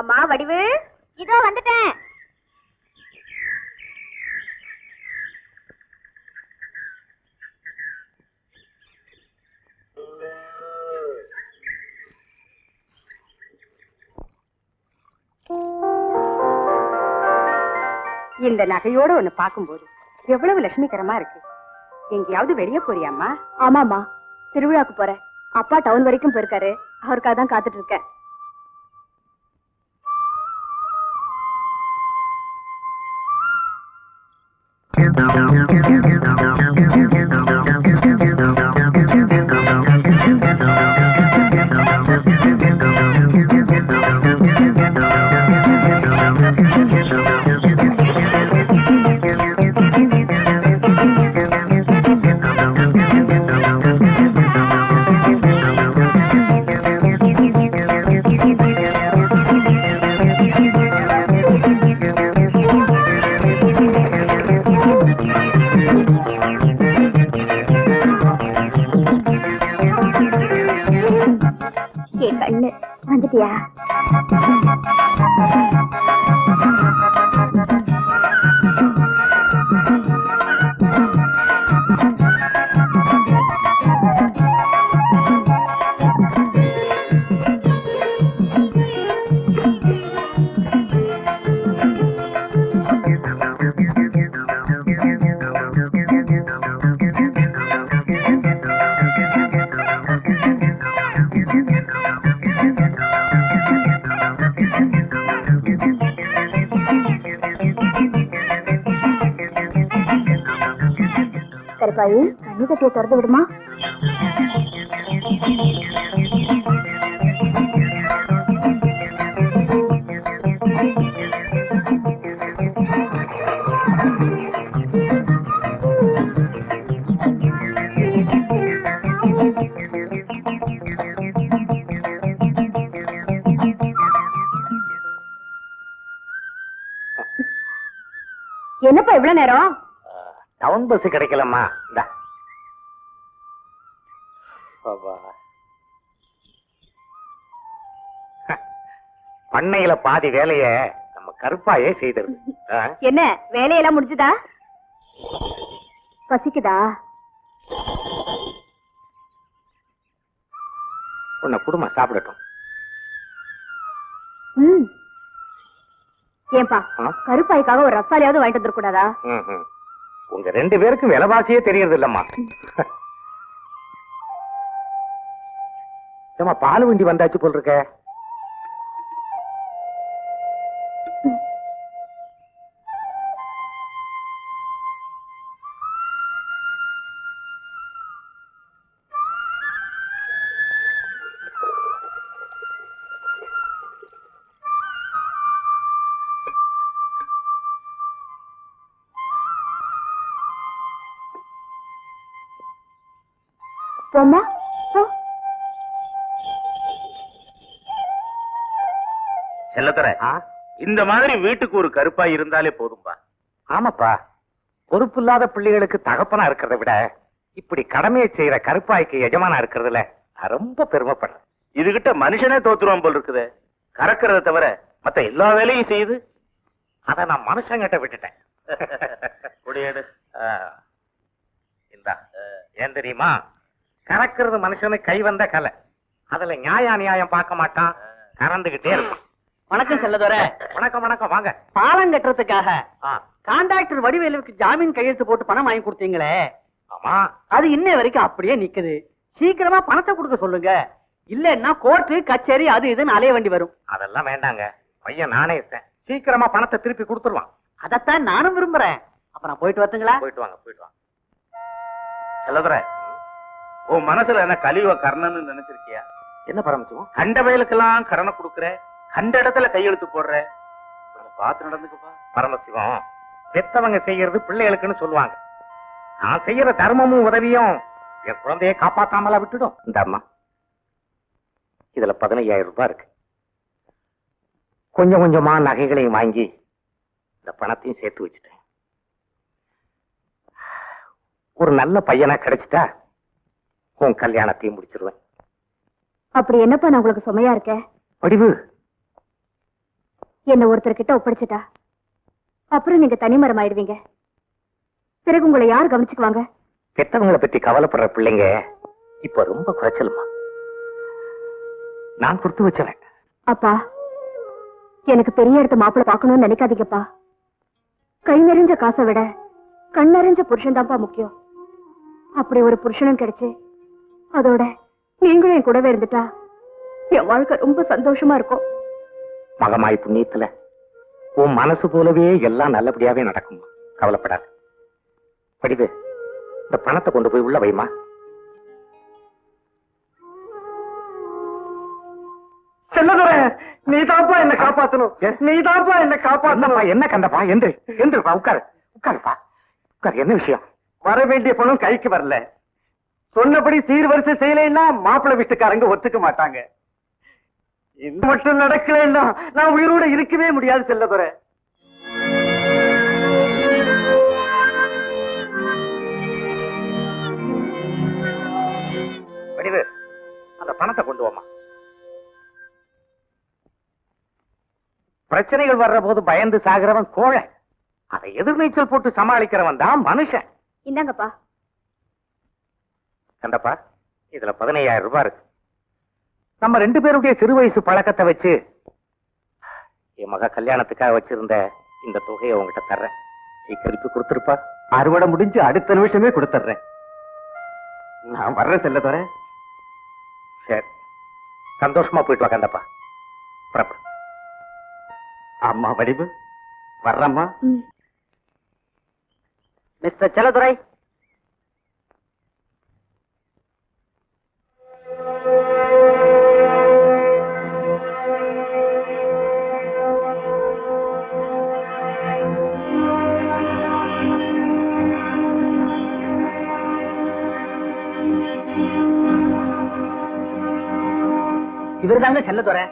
அம்மா வடிவு? இதோ வந்துட்டேன். இந்த நகையோட ஒண்ணு பாக்கும்போது எவ்வளவு லட்சுமிகரமா இருக்கு. எங்கேயாவது வெளிய போறியாம்மா ஆமாமா திருவிழாக்கு போறேன். அப்பா டவுன் வரைக்கும் போயிருக்காரு. அவருக்காக தான் காத்துட்டு இருக்கேன். Thank you. ya. கருப்பாயி கண்ணி கட்டிய திறந்து விடுமா? என்னப்பா இவ்வளவு நேரம்? டவுன் பஸ் கிடைக்கலம்மா. பண்ணையில பாதி வேலைய நம்ம கருப்பாயே செய்திருது ஆ? என்ன வேலையெல்லாம் முடிஞ்சுதா? பசிக்குதா? உன்னை குடும்பம் சாப்பிடட்டும். ஏன்பா? கருப்பாய்க்காக ஒரு ரசாலியாவது வாங்கிட்டு வந்துடக்கூடாதா. உங்க ரெண்டு பேருக்கும் விலைவாசியே தெரியறது இல்லம்மா பால் வண்டி வந்தாச்சு போல் இருக்க. போம்மா போ. செல்லத்துற? இந்த மாதிரி வீட்டுக்கு ஒரு கருப்பாய் இருந்தாலே போதும்பா. ஆமாப்பா. பொறுப்பு இல்லாத பிள்ளைகளுக்கு தகப்பனா இருக்கிறத விட இப்படி கடமையை செய்யற கருப்பாய்க்கு எஜமானா இருக்கிறதுல ரொம்ப பெருமைப்படுறேன். இதுகிட்ட மனுஷனே தோத்துருவான் போல் இருக்குது. கறக்கிறத தவிர மத்த எல்லா வேலையும் செய்யுது அத நான் மனுஷங்கிட்ட விட்டுட்டேன். இந்தா ஏன் தெரியுமா? கறக்கிறது மனுஷனுக்கு கை வந்த கலை. அதுல நியாய அநியாயம் பார்க்க மாட்டான். கறந்துகிட்டே இருப்பான். வணக்கம் செல்லதோர. வணக்கம் வணக்கம். வாங்க. பாலம் கட்டுறதுக்காக கான்ட்ராக்டர் வடிவேலுக்கு ஜாமீன் கையெழுத்து போட்டு பணம் வாங்கி கொடுத்தீங்களே? ஆமா. அது இன்ன வரைக்கும் அப்படியே நிக்குது. சீக்கிரமா பணத்தை கொடுக்க சொல்லுங்க. இல்லன்னா கோர்ட்டு கச்சேரி அது இதுன்னு அலைய வேண்டி வரும். அதெல்லாம் வேண்டாங்க. பையன் நானே இருக்கேன் சீக்கிரமா பணத்தை திருப்பி கொடுத்துருவான். அதத்தான் நானும் விரும்புறேன். அப்ப நான் போயிட்டு வரட்டுங்களா? போயிட்டு வாங்க போயிட்டு வாங்க. செல்லதுற உன் மனசுல என்ன கலிவ கர்ணன்னு நினைச்சிருக்கியா? என்ன பரமசிவம்? கண்ட வயலுக்கெல்லாம் கரணை கொடுக்குற கண்ட இடத்துல கையெழுத்து போடுற. கொஞ்சம் பார்த்து நடந்துக்கப்பா. பரமசிவம் பெத்தவங்க செய்யறது பிள்ளைகளுக்குன்னு சொல்லுவாங்க. நான் செய்யற தர்மமும் உதவியும் என் குழந்தையை காப்பாத்தாமலா விட்டுடும். இந்த அம்மா இதுல பதினையாயிரம் ரூபாய் இருக்கு. கொஞ்சம் கொஞ்சமா நகைகளையும் வாங்கி இந்த பணத்தையும் சேர்த்து வச்சுட்டேன். ஒரு நல்ல பையனா கிடைச்சிட்டா உன் கல்யாணத்தையும் முடிச்சிருவேன். அப்படி என்னப்பா நான் உங்களுக்கு சுமையா இருக்கேன்? வடிவு என்ன ஒருத்தர் கிட்ட ஒப்படைச்சிட்டா? அப்புறம் நீங்க தனிமரம் ஆயிடுவீங்க. பிறகு உங்களை யார் கவனிச்சுக்குவாங்க? பெத்தவங்களை பத்தி கவலைப்படுற பிள்ளைங்க இப்ப ரொம்ப குறைச்சலுமா. நான் கொடுத்து வச்சவன். அப்பா எனக்கு பெரிய இடத்த மாப்பிள்ளை பார்க்கணும்னு நினைக்காதீங்கப்பா. கை நிறைஞ்ச காசை விட கண் நிறைஞ்ச புருஷன் தான்ப்பா முக்கியம். அப்படி ஒரு புருஷனும் கிடைச்சு அதோட நீங்களும் என் கூடவே இருந்துட்டா என் வாழ்க்கை ரொம்ப சந்தோஷமா இருக்கும். மகமாய் புண்ணியத்துல உன் மனசு போலவே எல்லாம் நல்லபடியாவே நடக்கும் கவலைப்படாத. படிவு இந்த பணத்தை கொண்டு போய் உள்ள வைமா. நீ தாப்பா என்ன காப்பாத்தணும். நீ தாப்பா என்ன என்னப்பா என்ன கண்டப்பா? எந்திரி எந்திரிப்பா உட்காரு உட்காருப்பா. உட்காரு என்ன விஷயம்? வர வேண்டிய பணம் கைக்கு வரல. சொன்னபடி சீர்வரிசை செய்யலைன்னா மாப்பிள்ளை வீட்டுக்காரங்க ஒத்துக்க மாட்டாங்க. இது மட்டும் நடக்கலைன்னா நான் உயிரோட இருக்கவே முடியாது செல்லதுரை வடிவு அந்த பணத்தை கொண்டு வாமா பிரச்சனைகள் வர்ற போது பயந்து சாகிறவன் கோழை. அதை எதிர்நீச்சல் போட்டு சமாளிக்கிறவன் தான் மனுஷன். இந்தாங்கப்பா. கண்டப்பா இதுல பதினையாயிரம் ரூபாய் இருக்கு. நம்ம ரெண்டு பேருடைய சிறு வயசு பழக்கத்தை வச்சு என் மக கல்யாணத்துக்காக வச்சிருந்த இந்த தொகையை உங்ககிட்ட தர்றேன். சீக்கிரம் திருப்பி கொடுத்துருப்பா. அறுவடை முடிஞ்சு அடுத்த நிமிஷமே கொடுத்துட்றேன். நான் வர்றேன் செல்லதுரை சரி. சந்தோஷமா போயிட்டு வா கண்டப்பா. புறப்படு. அம்மா வடிவு. வர்றம்மா. மிஸ்டர் செல்லதுரை. இவர் தாங்க செல்லதுரை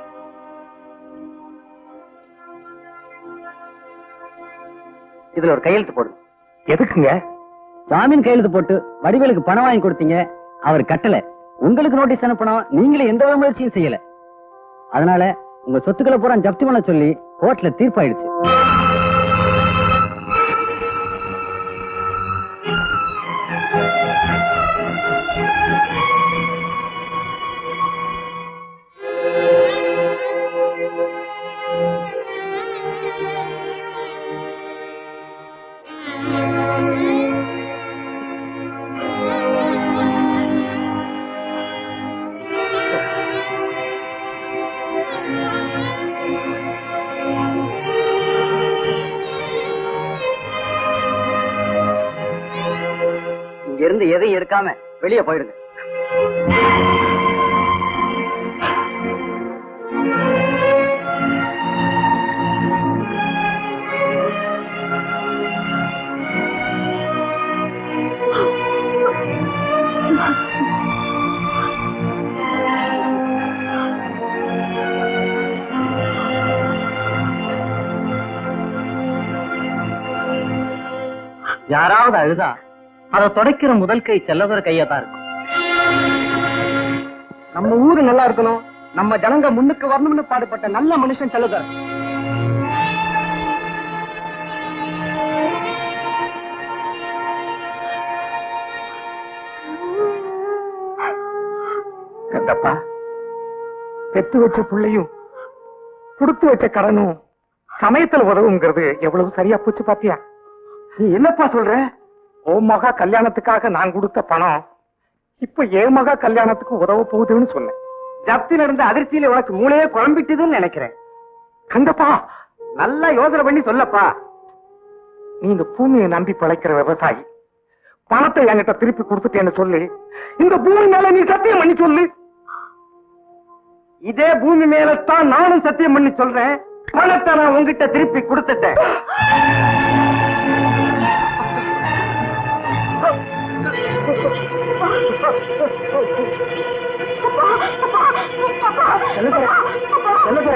இதுல ஒரு கையெழுத்து போடு. எதுக்குங்க? ஜாமீன் கையெழுத்து போட்டு வடிவேலுக்கு பணம் வாங்கி கொடுத்தீங்க. அவர் கட்டல. உங்களுக்கு நோட்டீஸ் அனுப்பணும். நீங்களே எந்த வித முயற்சியும் செய்யல. அதனால உங்க சொத்துக்களை பூரா ஜப்தி பண்ண சொல்லி கோர்ட்ல தீர்ப்பாயிடுச்சு. இருந்து எடுக்காம வெளியே போயிடுங்க. யாராவது அழுதா? அதை தொடக்கிற முதல் கை செல்லவர் கையா தான் இருக்கும். நம்ம ஊரு நல்லா இருக்கணும். நம்ம ஜனங்க முன்னுக்கு வரணும்னு பாடுபட்ட நல்ல மனுஷன் செல்லதுற கண்டப்பா பெத்து வச்ச புள்ளையும் கொடுத்து வச்ச கடனும் சமயத்துல உதவுங்கிறது எவ்வளவு சரியா போச்சு பாத்தியா? நீ என்னப்பா சொல்ற? ஓ மகா கல்யாணத்துக்காக நான் கொடுத்த பணம் இப்ப என் மகா கல்யாணத்துக்கு உதவ போகுதுன்னு சொன்னேன். ஜப்தி நடந்த அதிர்ச்சியில உனக்கு மூளையே குழம்பிட்டுதுன்னு நினைக்கிறேன். கண்டப்பா நல்லா யோசனை பண்ணி சொல்லப்பா. நீ இந்த பூமியை நம்பி பிழைக்கிற விவசாயி. பணத்தை என்கிட்ட திருப்பி கொடுத்துட்டேன்னு சொல்லி. இந்த பூமி மேல நீ சத்தியம் பண்ணி சொல்லு. இதே பூமி மேலத்தான் நானும் சத்தியம் பண்ணி சொல்றேன். பணத்தை நான் உங்ககிட்ட திருப்பி கொடுத்துட்டேன். வடிவு செல்லுங்க.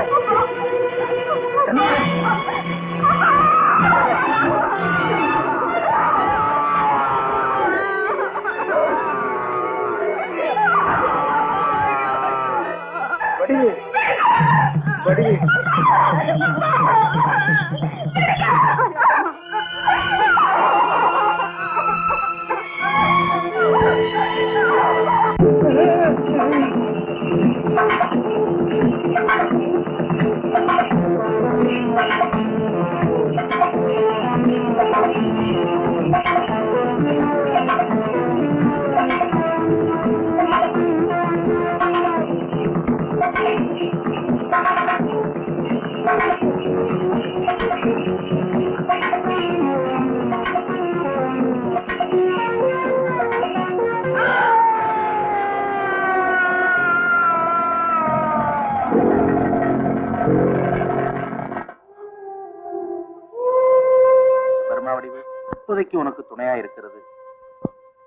இப்போதைக்கு உனக்கு துணையா இருக்கிறது.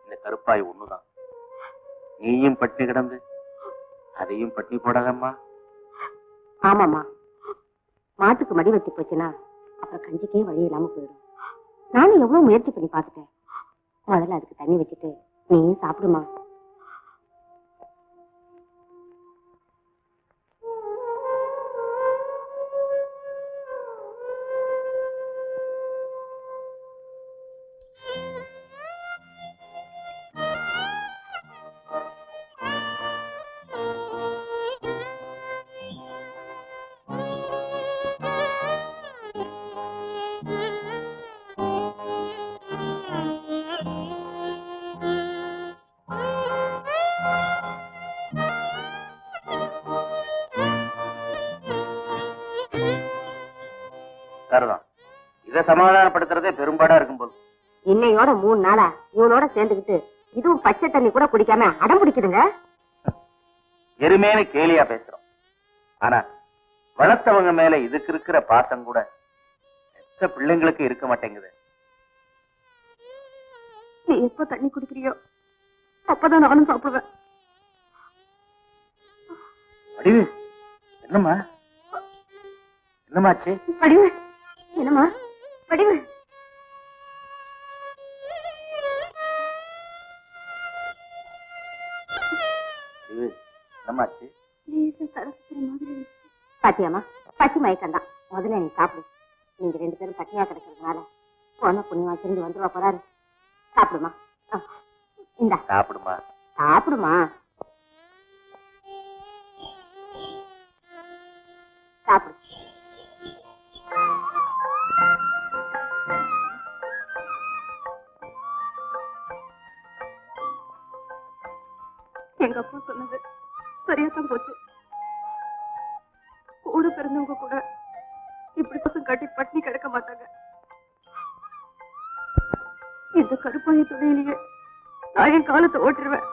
இந்த கருப்பாய் ஒண்ணுதான். நீயும் பட்டினி கிடந்து அதையும் பட்டினி போடாதம்மா ஆமாமா மாட்டுக்கு மடி வச்சு போச்சுன்னா அப்புறம் கஞ்சிக்கே வழி இல்லாம போயிடும். நானும் எவ்வளவு முயற்சி பண்ணி பார்த்துட்டேன். முதல்ல அதுக்கு தண்ணி வச்சுட்டு நீயும் சாப்பிடுமா? இதை சமாதானப்படுத்துறதே பெரும்பாடா இருக்கும் போது இன்னையோட மூணு நாளா இவனோட சேர்ந்துக்கிட்டு இதுவும் பச்சை தண்ணி கூட குடிக்காம அடம் பிடிக்குதுங்க. எருமேனு கேலியா பேசுறோம். ஆனா வளர்த்தவங்க மேல இதுக்கு இருக்கிற பாசம் கூட எத்த பிள்ளைங்களுக்கு இருக்க மாட்டேங்குது? நீ எப்ப தண்ணி குடிக்கிறியோ அப்பதான் நானும் சாப்பிடுவேன். என்னம்மா? என்னமாச்சு என்னம்மா? படிவு பாத்தியாமா மயக்கம் தான் முதல்ல நீ சாப்பிடு. நீங்க ரெண்டு பேரும் பட்டினியா கிடக்கிறதுனால போன புண்ணியமா திரும்பி வந்துருவா போறாரு. சாப்பிடுமா? இந்தா. சாப்பிடுமா? சாப்பிடுமா? சாப்பிடு. எங்க அப்பா சொன்னது? சரியா போச்சு. கூட பிறந்தவங்க கூட இப்படி பசங்க கட்டி பட்டினி கிடக்க மாட்டாங்க. இந்த கருப்பாய துணையிலேயே நான் என் காலத்தை ஓட்டிடுவேன்